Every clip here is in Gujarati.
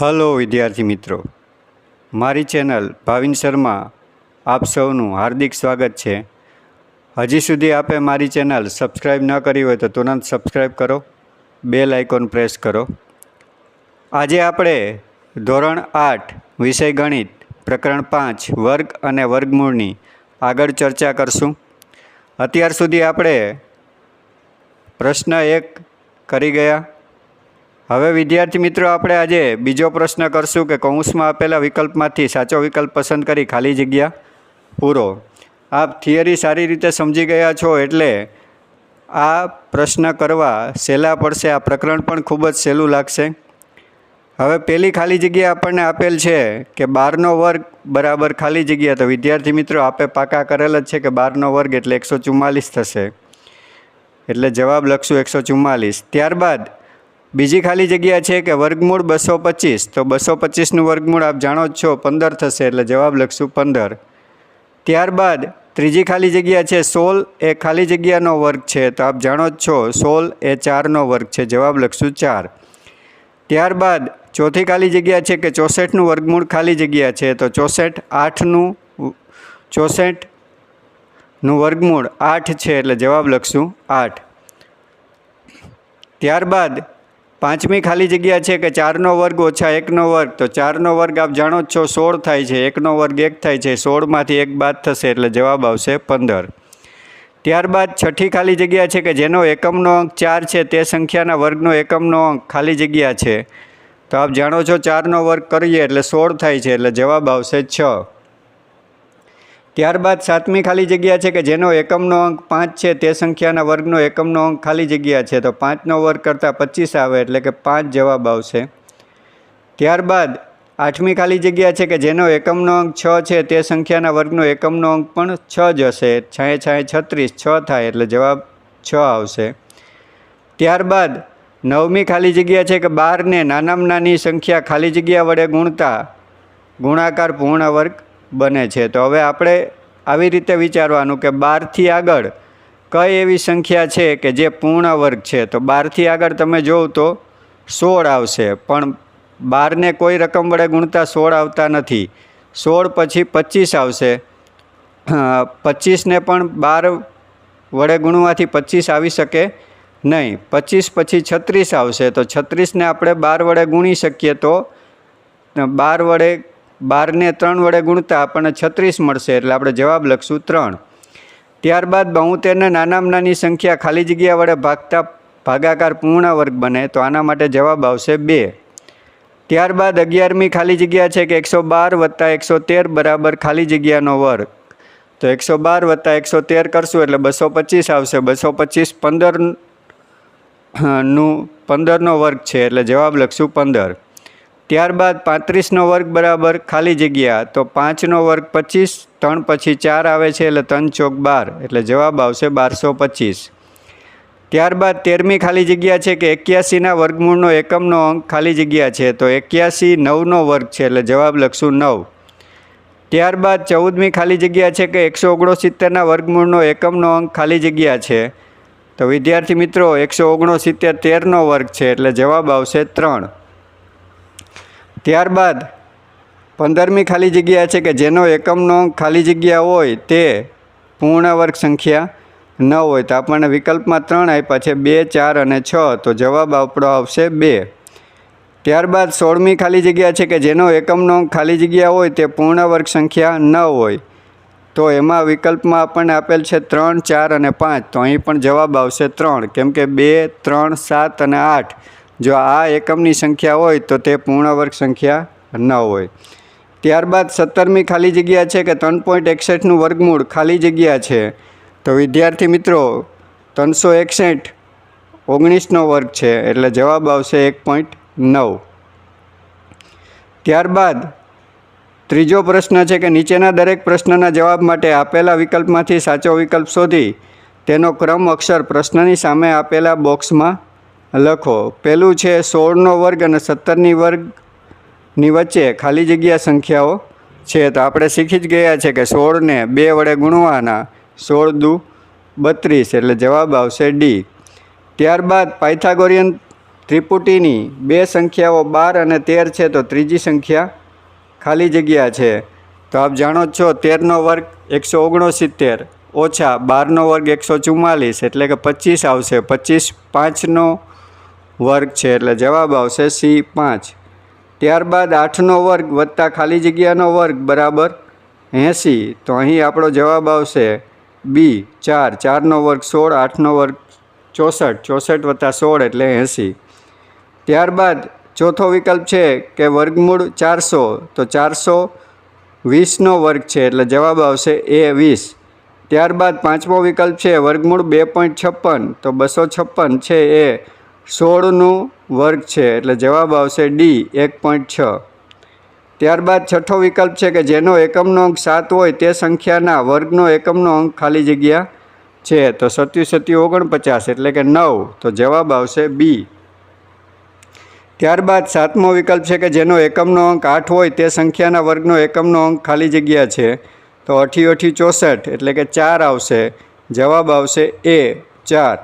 હલો, વિદ્યાર્થી મિત્રો. મારી ચેનલ ભાવિન શર્મા, આપ સૌનું હાર્દિક સ્વાગત છે. હજી સુધી આપે મારી ચેનલ સબસ્ક્રાઈબ ન કરી હોય તો તુરંત સબસ્ક્રાઈબ કરો, બેલ આઇકોન પ્રેસ કરો. આજે આપણે ધોરણ આઠ વિષય ગણિત, પ્રકરણ પાંચ, વર્ગ અને વર્ગમૂળની આગળ ચર્ચા કરશું. અત્યાર સુધી આપણે પ્રશ્ન એક કરી ગયા. હવે વિદ્યાર્થી મિત્રો, આપણે આજે બીજો પ્રશ્ન કરશું કે કૌંસમાં આપેલા વિકલ્પમાંથી સાચો વિકલ્પ પસંદ કરી ખાલી જગ્યા પૂરો. આપ થિયરી સારી રીતે સમજી ગયા છો એટલે આ પ્રશ્ન કરવા સહેલા પડશે. આ પ્રકરણ પણ ખૂબ જ સહેલું લાગશે. હવે પહેલી ખાલી જગ્યા આપણને આપેલ છે કે બારનો વર્ગ બરાબર ખાલી જગ્યા. તો વિદ્યાર્થી મિત્રો, આપે પાકા કરેલ જ છે કે બારનો વર્ગ એટલે એકસો ચુમ્માલીસ થશે. એટલે જવાબ લખશું એકસો ચુમ્માલીસ ત્યારબાદ બીજી ખાલી જગ્યા છે કે વર્ગમૂળ બસો પચીસ. તો બસો પચીસનું વર્ગમૂળ આપ જાણો જ છો, પંદર થશે એટલે જવાબ લખશું પંદર. ત્યારબાદ ત્રીજી ખાલી જગ્યા છે, સોળ એ ખાલી જગ્યાનો વર્ગ છે, તો આપ જાણો જ છો, સોળ એ ચારનો વર્ગ છે, જવાબ લખશું ચાર. ત્યારબાદ ચોથી ખાલી જગ્યા છે કે ચોસઠનું વર્ગમૂળ ખાલી જગ્યા છે, તો ચોસઠ આઠનું ચોસઠનું વર્ગમૂળ આઠ છે, એટલે જવાબ લખશું આઠ. ત્યારબાદ પાંચમી ખાલી જગ્યા છે કે ચારનો વર્ગ ઓછા એકનો વર્ગ? તો ચારનો વર્ગ આપ જાણો જ છો, સોળ થાય છે, એકનો વર્ગ એક થાય છે, સોળમાંથી એક બાદ થશે એટલે જવાબ આવશે પંદર. ત્યારબાદ છઠ્ઠી ખાલી જગ્યા છે કે જેનો એકમનો અંક ચાર છે, તે સંખ્યાના વર્ગનો એકમનો અંક ખાલી જગ્યા છે. તો આપ જાણો છો ચારનો વર્ગ કરીએ એટલે સોળ થાય છે એટલે જવાબ આવશે છ. ત્યારબાદ સાતમી ખાલી જગ્યા છે કે જેનો એકમનો અંક પાંચ છે, તે સંખ્યાના વર્ગનો એકમનો અંક ખાલી જગ્યા છે. તો પાંચનો વર્ગ કરતાં પચીસ આવે એટલે કે પાંચ જવાબ આવશે. ત્યારબાદ આઠમી ખાલી જગ્યા છે કે જેનો એકમનો અંક છ છે, તે સંખ્યાના વર્ગનો એકમનો અંક પણ છ જ હશે. છાંય છાંય છત્રીસ, છ થાય એટલે જવાબ છ આવશે. ત્યારબાદ નવમી ખાલી જગ્યા છે કે બારને નાનામાં નાની સંખ્યા ખાલી જગ્યા વડે ગુણતા ગુણાકાર પૂર્ણ વર્ગ બને છે. તો હવે આપણે આવી રીતે વિચારવાનું કે બારથી આગળ કઈ એવી સંખ્યા છે કે જે પૂર્ણ વર્ગ છે? તો બારથી આગળ તમે જોવ તો સોળ આવશે, પણ બારને કોઈ રકમ વડે ગુણતા સોળ આવતા નથી. સોળ પછી પચીસ આવશે. પચીસને પણ બાર વડે ગુણવાથી પચીસ આવી શકે નહીં. પચીસ પછી છત્રીસ આવશે. તો છત્રીસને આપણે બાર વડે ગુણી શકીએ તો બાર વડે બારને ત્રણ વડે ગુણતા આપણને છત્રીસ મળશે, એટલે આપણે જવાબ લખશું ત્રણ. ત્યારબાદ બોતેરને નાનામાં નાની સંખ્યા ખાલી જગ્યા વડે ભાગતા ભાગાકાર પૂર્ણ વર્ગ બને, તો આના માટે જવાબ આવશે બે. ત્યારબાદ અગિયારમી ખાલી જગ્યા છે કે એકસો બાર વત્તા એકસો તેર બરાબર ખાલી જગ્યાનો વર્ગ. તો એકસો બાર વત્તા એકસો તેર કરશું એટલે બસો પચીસ આવશે. બસો પચીસ પંદરનું પંદરનો વર્ગ છે, એટલે જવાબ લખશું પંદર. ત્યારબાદ પાંત્રીસનો વર્ગ બરાબર ખાલી જગ્યા, તો પાંચનો વર્ગ પચીસ, ત્રણ પછી ચાર આવે છે એટલે ત્રણ ચોક બાર, એટલે જવાબ આવશે બારસો પચીસ. ત્યારબાદ તેરમી ખાલી જગ્યા છે કે એક્યાસીના વર્ગમૂળનો એકમનો અંક ખાલી જગ્યા છે, તો એક્યાસી નવનો વર્ગ છે એટલે જવાબ લખશું નવ. ત્યારબાદ ચૌદમી ખાલી જગ્યા છે કે એકસો ઓગણસિત્તેરના વર્ગમૂળનો એકમનો અંક ખાલી જગ્યા છે, તો વિદ્યાર્થી મિત્રો એકસો ઓગણસિત્તેર તેરનો વર્ગ છે એટલે જવાબ આવશે ત્રણ. ત્યારબાદ પંદરમી ખાલી જગ્યા છે કે જેનો એકમનો ખાલી જગ્યા હોય તે પૂર્ણ વર્ગ સંખ્યા ન હોય. તો આપણને વિકલ્પમાં ત્રણ આપ્યા છે, બે, ચાર અને છ. તો જવાબ આપણો આવશે બે. ત્યારબાદ સોળમી ખાલી જગ્યા છે કે જેનો એકમનો ખાલી જગ્યા હોય તે પૂર્ણ વર્ગ સંખ્યા ન હોય. તો એમાં વિકલ્પમાં આપણને આપેલ છે ત્રણ, ચાર અને પાંચ. તો અહીં પણ જવાબ આવશે ત્રણ. કેમ કે બે, ત્રણ, સાત અને આઠ. જો આ એકમની સંખ્યા હોય તો તે પૂર્ણ વર્ગ સંખ્યા ન હોય. ત્યારબાદ સત્તરમી ખાલી જગ્યા છે કે ત્રણ પોઈન્ટ એકસઠનું વર્ગમૂળ ખાલી જગ્યા છે. તો વિદ્યાર્થી મિત્રો, ત્રણસો એકસઠ ઓગણીસનો વર્ગ છે, એટલે જવાબ આવશે એક પોઈન્ટ નવ. ત્યારબાદ ત્રીજો પ્રશ્ન છે કે નીચેના દરેક પ્રશ્નના જવાબ માટે આપેલા વિકલ્પમાંથી સાચો વિકલ્પ શોધી તેનો ક્રમ અક્ષર પ્રશ્નની સામે આપેલા બોક્સમાં લખો. પહેલું છે સોળનો વર્ગ અને સત્તરની વર્ગની વચ્ચે ખાલી જગ્યા સંખ્યાઓ છે. તો આપણે શીખી જ ગયા છે કે સોળને બે વડે ગુણવાના સોળ દુ બત્રીસ એટલે જવાબ આવશે ડી ત્યારબાદ પાયથાગોરિયન ત્રિપુટીની બે સંખ્યાઓ બાર અને તેર છે તો ત્રીજી સંખ્યા ખાલી જગ્યા છે. તો આપ જાણો છો તેરનો વર્ગ એકસો ઓગણસિત્તેર, ઓછા બારનો વર્ગ એકસો ચુમ્માલીસ એટલે કે પચીસ આવશે. પચીસ પાંચનો વર્ગ છે એટલે જવાબ આવશે સી પાંચ. ત્યારબાદ આઠનો વર્ગ વત્તા ખાલી જગ્યાનો વર્ગ બરાબર એંસી. તો અહીં આપણો જવાબ આવશે બી ચાર. ચારનો વર્ગ સોળ, આઠનો વર્ગ ચોસઠ. ચોસઠ વત્તા સોળ એટલે એંસી. ત્યારબાદ ચોથો વિકલ્પ છે કે વર્ગમૂળ ચારસો. તો ચારસો વીસનો વર્ગ છે એટલે જવાબ આવશે એ વીસ. ત્યારબાદ પાંચમો વિકલ્પ છે વર્ગમૂળ બે પોઈન્ટ છપ્પન. તો બસો છપ્પન છે એ. સોળનું વર્ગ છે, એટલે જવાબ આવશે ડી એક પોઈન્ટ છ. ત્યારબાદ છઠ્ઠો વિકલ્પ છે કે જેનો એકમનો અંક સાત હોય તે સંખ્યાના વર્ગનો એકમનો અંક ખાલી જગ્યા છે. તો સત્યુ સત્યુ ઓગણપચાસ, એટલે કે નવ. તો જવાબ આવશે બી ત્યારબાદ સાતમો વિકલ્પ છે કે જેનો એકમનો અંક આઠ હોય તે સંખ્યાના વર્ગનો એકમનો અંક ખાલી જગ્યા છે. તો અઠી અઠી ચોસઠ, એટલે કે ચાર આવશે. જવાબ આવશે એ ચાર.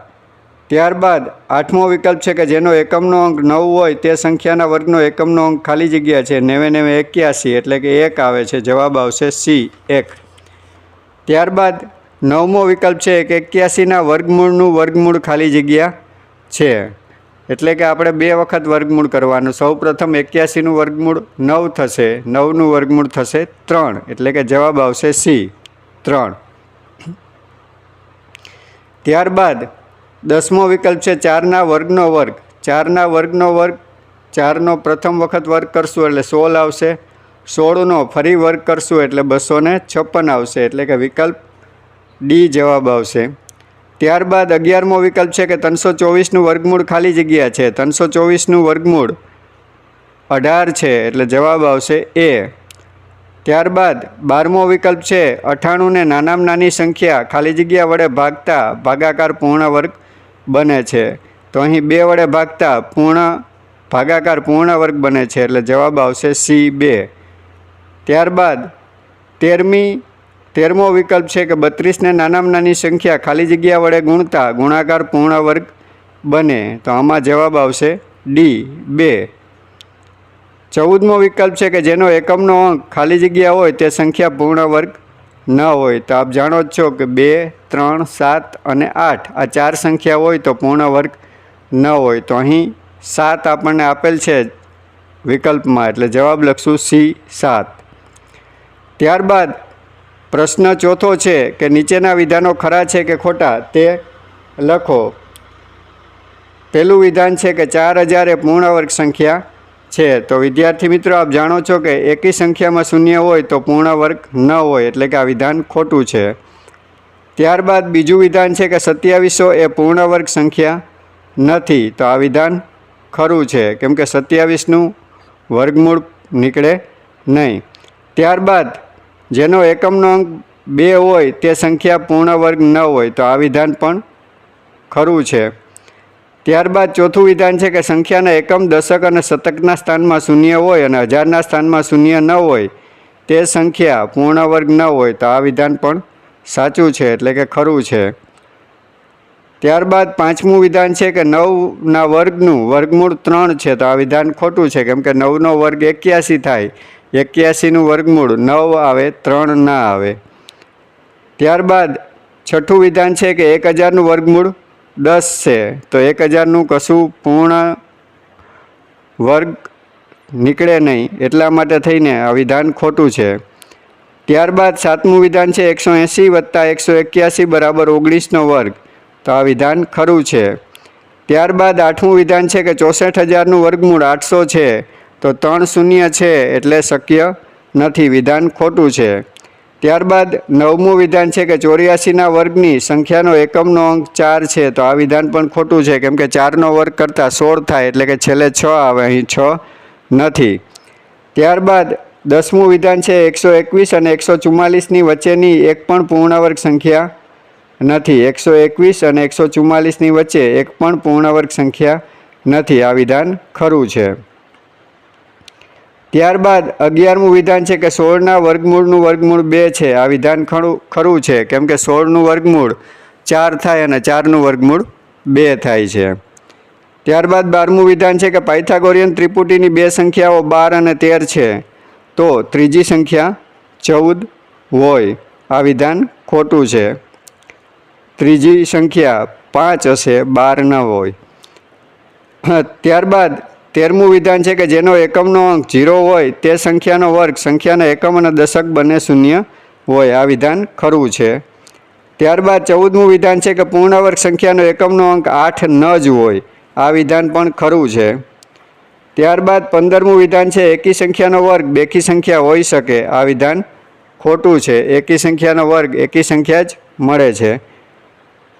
ત્યારબાદ આઠમો વિકલ્પ છે કે જેનો એકમનો અંક નવ હોય તે સંખ્યાના વર્ગનો એકમનો અંક ખાલી જગ્યા છે, નેવે નેવે એક્યાસી એટલે કે એક આવે છે, જવાબ આવશે સી, એક. ત્યારબાદ નવમો વિકલ્પ છે કે એક્યાસીના વર્ગમૂળનું વર્ગમૂળ ખાલી જગ્યા છે. એટલે કે આપણે બે વખત વર્ગમૂળ કરવાનું. સૌ પ્રથમ એક્યાસીનું વર્ગમૂળ નવ થશે, નવનું વર્ગમૂળ થશે ત્રણ. એટલે કે જવાબ આવશે સી, ત્રણ. ત્યારબાદ દસમો વિકલ્પ છે ચારના વર્ગનો વર્ગ. ચારના વર્ગનો વર્ગ, ચારનો પ્રથમ વખત વર્ગ કરશું એટલે સોળ આવશે. સોળનો ફરી વર્ગ કરશું એટલે બસો ને છપ્પન આવશે. એટલે કે વિકલ્પ ડી જવાબ આવશે. ત્યારબાદ અગિયારમો વિકલ્પ છે કે ત્રણસો ચોવીસનું વર્ગમૂળ ખાલી જગ્યા છે. ત્રણસો ચોવીસનું વર્ગમૂળ અઢાર છે એટલે જવાબ આવશે એ. ત્યારબાદ બારમો વિકલ્પ છે અઠાણુંને નાનામાં નાની સંખ્યા ખાલી જગ્યા વડે ભાગતા ભાગાકાર પૂર્ણ વર્ગ. બને છે. તો અહીં બે વડે ભાગતા પૂર્ણ ભાગાકાર પૂર્ણ વર્ગ બને છે એટલે જવાબ આવશે સી બે. ત્યારબાદ તેરમી, તેરમો વિકલ્પ છે કે બત્રીસને નાનામાં નાની સંખ્યા ખાલી જગ્યા વડે ગુણતા ગુણાકાર પૂર્ણ વર્ગ બને. તો આમાં જવાબ આવશે ડી બે. ચૌદમો વિકલ્પ છે કે જેનો એકમનો અંક ખાલી જગ્યા હોય તે સંખ્યા પૂર્ણ વર્ગ ન હોય તો આપ જાણો જ છો કે બે, ત્રણ, સાત અને આઠ, આ ચાર સંખ્યા હોય તો પૂર્ણ વર્ગ ન હોય. તો અહીં સાત આપણને આપેલ છે વિકલ્પમાં. એટલે જવાબ લખશું સી, સાત. ત્યારબાદ પ્રશ્ન ચોથો છે કે નીચેના વિધાનો ખરા છે કે ખોટા? તે લખો. પહેલું વિધાન છે કે ચાર હજાર એ પૂર્ણ વર્ગ સંખ્યા છે. તો વિદ્યાર્થી મિત્રો, આપ જાણો છો કે એકી સંખ્યામાં શૂન્ય હોય તો પૂર્ણ વર્ગ ન હોય, એટલે કે આ વિધાન ખોટું છે. ત્યારબાદ બીજું વિધાન છે કે સત્યાવીસો એ પૂર્ણ વર્ગ સંખ્યા નથી. તો આ વિધાન ખરું છે. કેમ કે સત્યાવીસનું વર્ગમૂળ નીકળે નહીં. ત્યારબાદ જેનો એકમનો અંક બે હોય, તે સંખ્યા પૂર્ણ વર્ગ ન હોય, તો આ વિધાન પણ ખરું છે. ત્યારબાદ ચોથું વિધાન છે કે સંખ્યાના એકમ, દશક અને શતકના સ્થાનમાં શૂન્ય હોય અને હજારના સ્થાનમાં શૂન્ય ન હોય તે સંખ્યા પૂર્ણ વર્ગ ન હોય તો આ વિધાન પણ સાચું છે એટલે કે ખરું છે. ત્યારબાદ પાંચમું વિધાન છે કે નવના વર્ગનું વર્ગમૂળ ત્રણ છે તો આ વિધાન ખોટું છે કેમ કે નવનો વર્ગ એક્યાસી થાય. એક્યાસીનું વર્ગમૂળ નવ આવે, ત્રણ ના આવે. ત્યારબાદ છઠ્ઠું વિધાન છે કે એક હજારનું વર્ગમૂળ દસ છે. તો એક હજારનું કશું પૂર્ણ વર્ગ નીકળે નહીં એટલા માટે થઈને આ વિધાન ખોટું છે. ત્યારબાદ સાતમું વિધાન છે એકસો એંસી વત્તા એકસો એક્યાસી બરાબર ઓગણીસનો વર્ગ. તો આ વિધાન ખરું છે. ત્યારબાદ આઠમું વિધાન છે કે ચોસઠ હજારનું વર્ગમૂળ આઠસો છે. તો ત્રણ શૂન્ય છે એટલે શક્ય નથી. વિધાન ખોટું છે. ત્યારબાદ નવમું વિધાન છે કે ચોર્યાસીના વર્ગની સંખ્યાનો એકમનો અંક ચાર છે, તો આ વિધાન પણ ખોટું છે, કેમ કે ચારનો વર્ગ કરતાં સોળ થાય, એટલે કે છેલ્લે છ આવે, અહીં છ નથી. ત્યારબાદ દસમું વિધાન છે એકસો એકવીસ અને એકસો ચુમ્માલીસની વચ્ચેની એક પણ પૂર્ણવર્ગ સંખ્યા નથી. એકસો એકવીસ અને એકસો ચુમ્માલીસની વચ્ચે એક પણ પૂર્ણવર્ગ સંખ્યા નથી. આ વિધાન ખરું છે. ત્યારબાદ અગિયારમું વિધાન છે કે સોળના વર્ગમૂળનું વર્ગમૂળ બે છે. આ વિધાન ખરું ખરું છે. કેમ કે સોળનું વર્ગમૂળ ચાર થાય અને ચારનું વર્ગમૂળ બે થાય છે. ત્યારબાદ બારમું વિધાન છે કે પાયથાગોરિયન ત્રિપુટીની બે સંખ્યાઓ બાર અને તેર છે. તો ત્રીજી સંખ્યા ચૌદ હોય. આ વિધાન ખોટું છે. ત્રીજી સંખ્યા પાંચ હશે, બાર ન હોય. ત્યારબાદ તેરમું વિધાન છે કે જેનો એકમનો અંક ઝીરો હોય તે સંખ્યાનો વર્ગ, સંખ્યાના એકમ અને દશક બંને શૂન્ય હોય. આ વિધાન ખરું છે. ત્યારબાદ ચૌદમું વિધાન છે કે પૂર્ણ વર્ગ સંખ્યાનો એકમનો અંક આઠ ન જ હોય. આ વિધાન પણ ખરું છે. ત્યારબાદ પંદરમું વિધાન છે એકી સંખ્યાનો વર્ગ, બેકી સંખ્યા હોઈ શકે. આ વિધાન ખોટું છે. એકી સંખ્યાનો વર્ગ, એકી સંખ્યા જ મળે છે.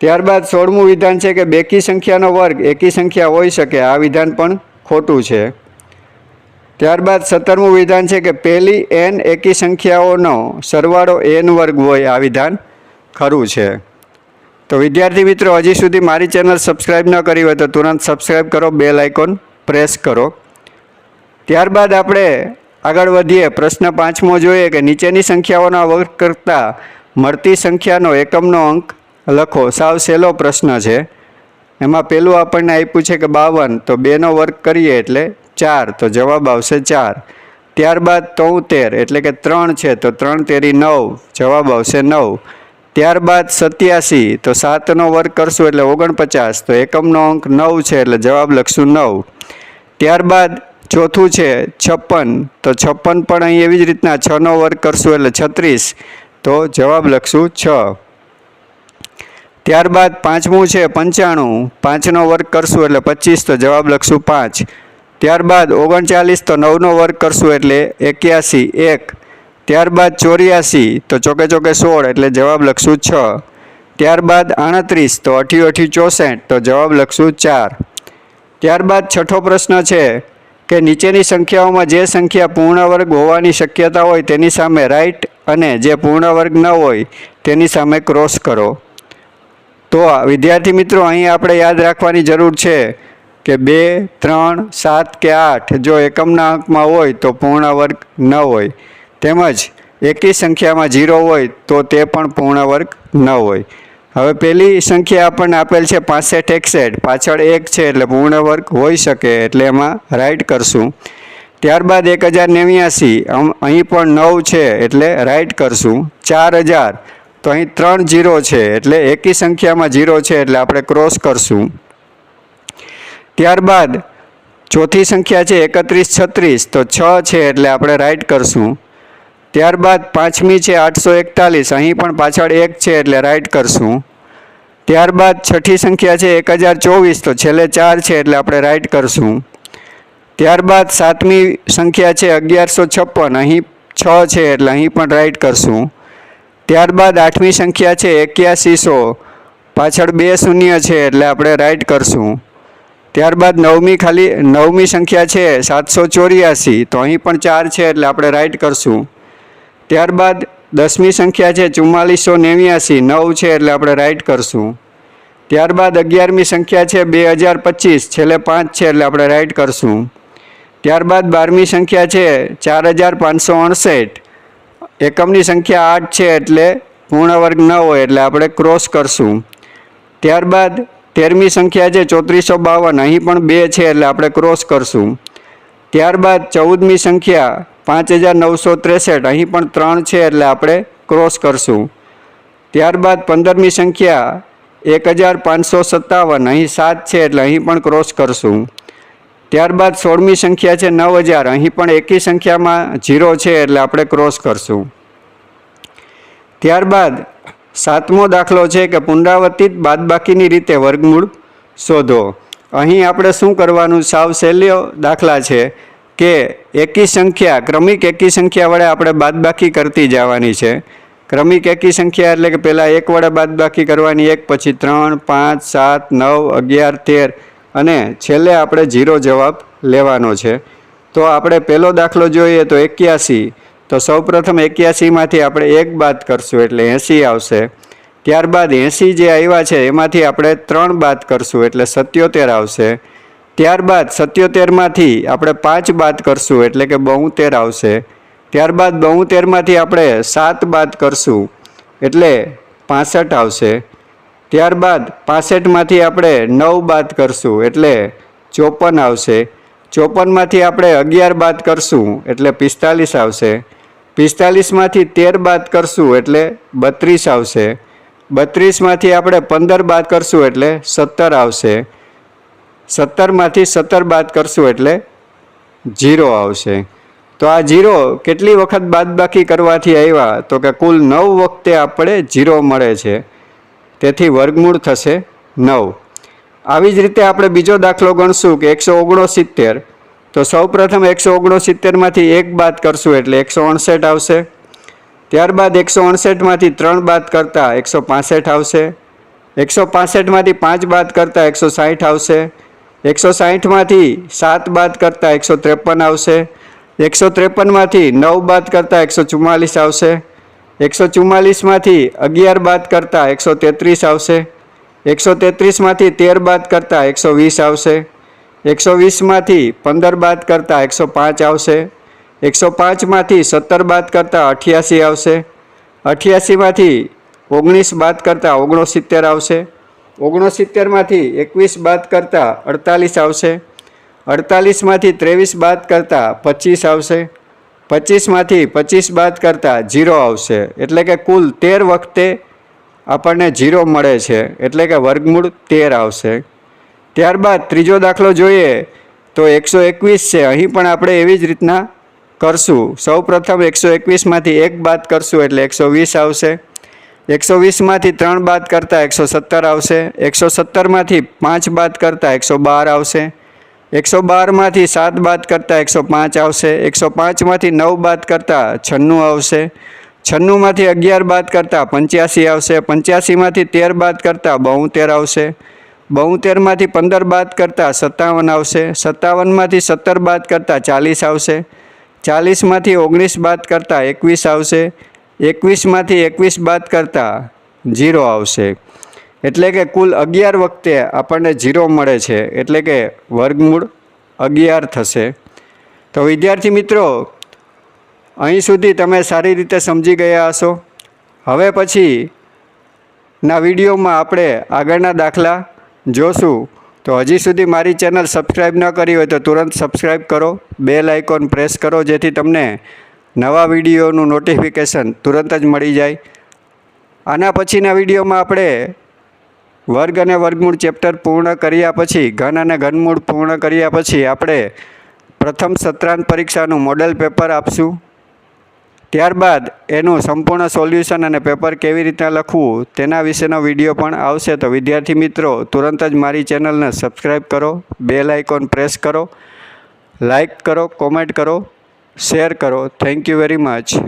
ત્યારબાદ સોળમું વિધાન છે કે બેકી સંખ્યાનો વર્ગ, એકી સંખ્યા હોઈ શકે. આ વિધાન પણ ખોટું છે. ત્યારબાદ સત્તરમું વિધાન છે કે પહેલી એન એકી સંખ્યાઓનો સરવાળો એન વર્ગ હોય આ વિધાન ખરું છે. તો વિદ્યાર્થી મિત્રો, હજી સુધી મારી ચેનલ સબસ્ક્રાઈબ ન કરી હોય તો તુરંત સબસ્ક્રાઈબ કરો, બેલ આઇકોન પ્રેસ કરો. ત્યારબાદ આપણે આગળ વધીએ, પ્રશ્ન પાંચમો જોઈએ કે નીચેની સંખ્યાઓના વર્ગ કરતાં મળતી સંખ્યાનો એકમનો અંક લખો. સાવ સહેલો પ્રશ્ન છે. એમાં પહેલું આપણને આપ્યું છે કે બાવન, તો બેનો વર્ગ કરીએ એટલે ચાર, તો જવાબ આવશે ચાર. ત્યારબાદ તોતેર, એટલે કે ત્રણ છે, તો ત્રણ તેરી નવ, જવાબ આવશે નવ. ત્યારબાદ સત્યાસી, તો સાતનો વર્ગ કરશું એટલે ઓગણપચાસ, તો એકમનો અંક નવ છે એટલે જવાબ લખશું નવ. ત્યારબાદ ચોથું છે છપ્પન, તો છપ્પન પણ અહીં એવી જ રીતના છનો વર્ગ કરશું એટલે છત્રીસ, તો જવાબ લખશું છ. ત્યારબાદ પાંચમું છે પંચાણું. પાંચનો વર્ગ કરશું એટલે પચીસ, તો જવાબ લખશું પાંચ. ત્યારબાદ ઓગણચાલીસ, તો નવનો વર્ગ કરશું એટલે એક્યાસી, એક. ત્યારબાદ ચોર્યાસી, તો ચોકે ચોકે સોળ, એટલે જવાબ લખશું છ. ત્યારબાદ આણત્રીસ, તો અઠ્યું અઠ્યું ચોસઠ, તો જવાબ લખશું ચાર. ત્યારબાદ છઠ્ઠો પ્રશ્ન છે કે નીચેની સંખ્યાઓમાં જે સંખ્યા પૂર્ણ વર્ગ હોવાની શક્યતા હોય તેની સામે રાઈટ અને જે પૂર્ણ વર્ગ ન હોય તેની સામે ક્રોસ કરો. તો વિદ્યાર્થી મિત્રો, અહીં આપણે યાદ રાખવાની જરૂર છે કે બે, ત્રણ, સાત કે આઠ જો એકમના અંકમાં હોય તો પૂર્ણ વર્ગ ન હોય. તેમજ એકી સંખ્યામાં ઝીરો હોય તો તે પણ પૂર્ણ વર્ગ ન હોય. હવે પહેલી સંખ્યા આપણને આપેલ છે પાસઠ એકસઠ. પાછળ એક છે એટલે પૂર્ણ વર્ગ હોઈ શકે એટલે એમાં રાઈટ કરશું. ત્યારબાદ એક હજાર નેવ્યાસી. અહીં પણ નવ છે એટલે રાઈટ કરશું. ચાર હજાર. તો અહીં ત્રણ જીરો છે, એટલે એકી સંખ્યામાં જીરો છે, એટલે આપણે ક્રોસ કરશું. ત્યારબાદ ચોથી સંખ્યા છે, એકત્રીસ છત્રીસ, તો છ છે, એટલે આપણે રાઈટ કરશું. ત્યારબાદ પાંચમી છે, આઠસો એકતાલીસ, અહીં પણ પાછળ એક છે, એટલે રાઈટ કરશું. ત્યારબાદ છઠ્ઠી સંખ્યા છે, એક હજાર ચોવીસ, તો છેલ્લે ચાર છે, એટલે આપણે રાઈટ કરશું. ત્યારબાદ સાતમી સંખ્યા છે, અગિયારસો છપ્પન, અહીં છ છે, એટલે અહીં પણ રાઈટ કરશું. ત્યારબાદ આઠમી સંખ્યા છે એક્યાસીસો પાછળ બે શૂન્ય છે એટલે આપણે રાઈટ કરશું. ત્યારબાદ નવમી ખાલી, નવમી સંખ્યા છે સાતસો ચોર્યાસી. તો અહીં પણ ચાર છે એટલે આપણે રાઈટ કરશું. ત્યારબાદ દસમી સંખ્યા છે ચુમ્માલીસો નેવ્યાસી. નવ છે એટલે આપણે રાઈટ કરશું. ત્યારબાદ અગિયારમી સંખ્યા છે બે હજાર પચીસ. છેલ્લે પાંચ છે એટલે આપણે રાઈટ કરશું. ત્યારબાદ બારમી સંખ્યા છે ચાર હજાર પાંચસો અણસઠ એકમની સંખ્યા આઠ છે એટલે પૂર્ણ વર્ગ ન હોય એટલે આપણે ક્રોસ કરશું. ત્યારબાદ તેરમી સંખ્યા છે ચોત્રીસો બાવન, અહીં પણ બે છે એટલે આપણે ક્રોસ કરશું. ત્યારબાદ ચૌદમી સંખ્યા પાંચ હજાર નવસો ત્રેસઠ, અહીં પણ ત્રણ છે એટલે આપણે ક્રોસ કરશું. ત્યારબાદ પંદરમી સંખ્યા એક હજાર પાંચસો સત્તાવન, અહીં સાત છે એટલે અહીં પણ ક્રોસ કરશું. ત્યારબાદ સોળમી સંખ્યા છે નવ હજાર. અહીં પણ એકી સંખ્યામાં ઝીરો છે એટલે આપણે ક્રોસ કરશું. ત્યારબાદ સાતમો દાખલો છે કે પુનરાવર્તિત બાદબાકીની રીતે વર્ગમૂળ શોધો. અહીં આપણે શું કરવાનું? સાવ સહેલ્યો દાખલા છે કે એકી સંખ્યા, ક્રમિક એકી સંખ્યા વડે આપણે બાદબાકી કરતી જવાની છે. ક્રમિક એકી સંખ્યા એટલે કે પહેલાં એક વડે બાદબાકી કરવાની, એક પછી ત્રણ, પાંચ, સાત, નવ, અગિયાર, તેર અને છેલ્લે આપણે ઝીરો જવાબ લેવાનો છે. તો આપણે પહેલો દાખલો જોઈએ તો એક્યાસી. તો સૌપ્રથમ એક્યાસીમાંથી આપણે એક બાદ કરશું એટલે એંસી આવશે. ત્યારબાદ એંસી જે આવ્યા છે એમાંથી આપણે ત્રણ બાદ કરશું એટલે સત્યોતેર આવશે. ત્યારબાદ સત્યોતેરમાંથી આપણે પાંચ બાદ કરશું એટલે કે બોતેર આવશે. ત્યારબાદ બોતેરમાંથી આપણે સાત બાદ કરશું એટલે પાસઠ આવશે. ત્યારબાદ પાસઠમાંથી આપણે નવ બાદ કરશું એટલે ચોપન આવશે. ચોપનમાંથી આપણે અગિયાર બાદ કરશું એટલે પિસ્તાલીસ આવશે. પિસ્તાલીસમાંથી તેર બાદ કરશું એટલે બત્રીસ આવશે. બત્રીસમાંથી આપણે પંદર બાદ કરશું એટલે સત્તર આવશે. સત્તરમાંથી સત્તર બાદ કરશું એટલે જીરો આવશે. તો આ જીરો કેટલી વખત બાદબાકી કરવાથી આવ્યા? તો કે કુલ નવ વખતે આપણે જીરો મળે છે. તેથી વર્ગમૂળ થશે નવ. આવી જ રીતે આપણે બીજો દાખલો ગણશું કે એકસો ઓગણસિત્તેર. તો સૌપ્રથમ એકસો ઓગણસિત્તેરમાંથી એક બાદ કરશું એટલે એકસો અણસઠ આવશે. ત્યારબાદ એકસો અણસઠમાંથી ત્રણ બાદ કરતાં એકસો પાસઠ આવશે. એકસો પાસઠમાંથી પાંચ બાદ કરતાં એકસો સાઠ આવશે. એકસો સાઠમાંથી સાત બાદ કરતાં એકસો ત્રેપન આવશે. એકસો ત્રેપનમાંથી નવ બાદ કરતાં એકસો ચુમ્માલીસ આવશે. એકસો ચુમ્માલીસમાંથી અગિયાર બાદ કરતાં એકસો તેત્રીસ આવશે. એકસો તેત્રીસમાંથી તેર બાદ કરતાં એકસો વીસ આવશે. એકસો વીસમાંથી પંદર બાદ કરતાં એકસો પાંચ આવશે. એકસો પાંચમાંથી સત્તર બાદ કરતાં અઠ્યાસી આવશે. અઠ્યાસીમાંથી ઓગણીસ બાદ કરતાં ઓગણસિત્તેર આવશે. ઓગણસિત્તેરમાંથી એકવીસ બાદ કરતાં અડતાલીસ આવશે. અડતાલીસમાંથી ત્રેવીસ બાદ કરતાં પચીસ આવશે. પચીસમાંથી પચીસ બાદ કરતાં જીરો આવશે. એટલે કે કુલ તેર વખતે આપણને જીરો મળે છે. એટલે કે વર્ગમૂળ તેર આવશે. ત્યારબાદ ત્રીજો દાખલો જોઈએ તો એકસો એકવીસ છે. અહીં પણ આપણે એવી જ રીતના કરશું. સૌ પ્રથમ એકસો એકવીસમાંથી એક બાદ કરશું એટલે એકસો વીસ આવશે. એકસો વીસમાંથી ત્રણ બાદ કરતાં એકસો સત્તર આવશે. એકસો સત્તરમાંથી પાંચ બાદ કરતાં એકસો બાર આવશે. એકસો બારમાંથી સાત બાદ કરતાં એકસો પાંચ આવશે. એકસો પાંચમાંથી નવ બાદ કરતાં છન્નું આવશે. છન્નુંમાંથી અગિયાર બાદ કરતાં પંચ્યાસી આવશે. પંચ્યાસીમાંથી તેર બાદ કરતાં બોતેર આવશે. બોતેરમાંથી પંદર બાદ કરતાં સત્તાવન આવશે. સત્તાવનમાંથી સત્તર બાદ કરતાં ચાલીસ આવશે. ચાલીસમાંથી ઓગણીસ બાદ કરતાં એકવીસ આવશે. એકવીસમાંથી એકવીસ બાદ કરતાં જીરો આવશે. એટલે કે કુલ અગિયાર વખતે આપણને જીરો મળે છે, એટલે કે વર્ગમૂળ અગિયાર થશે. તો વિદ્યાર્થી મિત્રો, અહીં સુધી તમે સારી રીતે સમજી ગયા હશો. હવે પછી ના વિડીયોમાં આપણે આગળના દાખલા જોશું. તો હજી સુધી મારી ચેનલ સબસ્ક્રાઈબ ન કરી હોય તો તુરંત સબસ્ક્રાઈબ કરો બેલ આઇકોન પ્રેસ કરો, જેથી તમને નવા વિડીયોનું નોટિફિકેશન તુરંત જ મળી જાય. આના પછીના વિડીયોમાં આપણે વર્ગ અને વર્ગમૂળ ચેપ્ટર પૂર્ણ કર્યા પછી, ઘન અને ઘનમૂળ પૂર્ણ કર્યા પછી આપણે પ્રથમ સત્રાંત પરીક્ષાનું મોડેલ પેપર આપશું. ત્યારબાદ એનું સંપૂર્ણ સોલ્યુશન અને પેપર કેવી રીતના લખવું તેના વિશેનો વીડિયો પણ આવશે. તો વિદ્યાર્થી મિત્રો, તુરંત જ મારી ચેનલને સબસ્ક્રાઈબ કરો બેલ આઇકોન પ્રેસ કરો લાઇક કરો કોમેન્ટ કરો શેર કરો. Thank you very much